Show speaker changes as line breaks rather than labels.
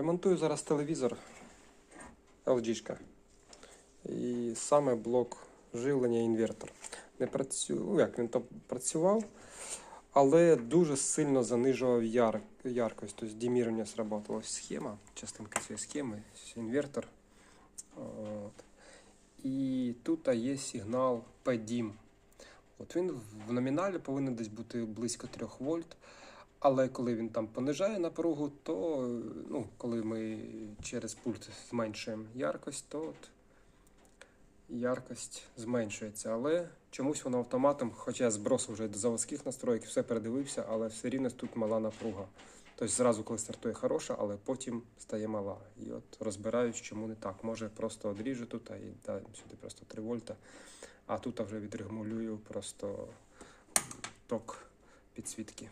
Ремонтую зараз телевізор LG. І саме блок живлення інвертор. Не працює, ну як він то працював, але дуже сильно занижував яр, яркость. Тобто демірування сработало. Ось схема, частинка цієї схеми, інвертор. От. І тут є сигнал PDIM. От він в номіналі повинен десь бути близько 3 вольт. Але коли він там понижає напругу, то ну, коли ми через пульт зменшуємо яркость, то от яркость зменшується. Але чомусь воно автоматом, хоча я збросив вже до заводських настроїк, все передивився, але все рівно тут мала напруга. Тобто зразу, коли стартує хороша, але потім стає мала. І от розбираюсь, чому не так. Може просто одріжу тут і дам сюди просто 3 вольта, а тут вже відрегулюю просто ток підсвітки.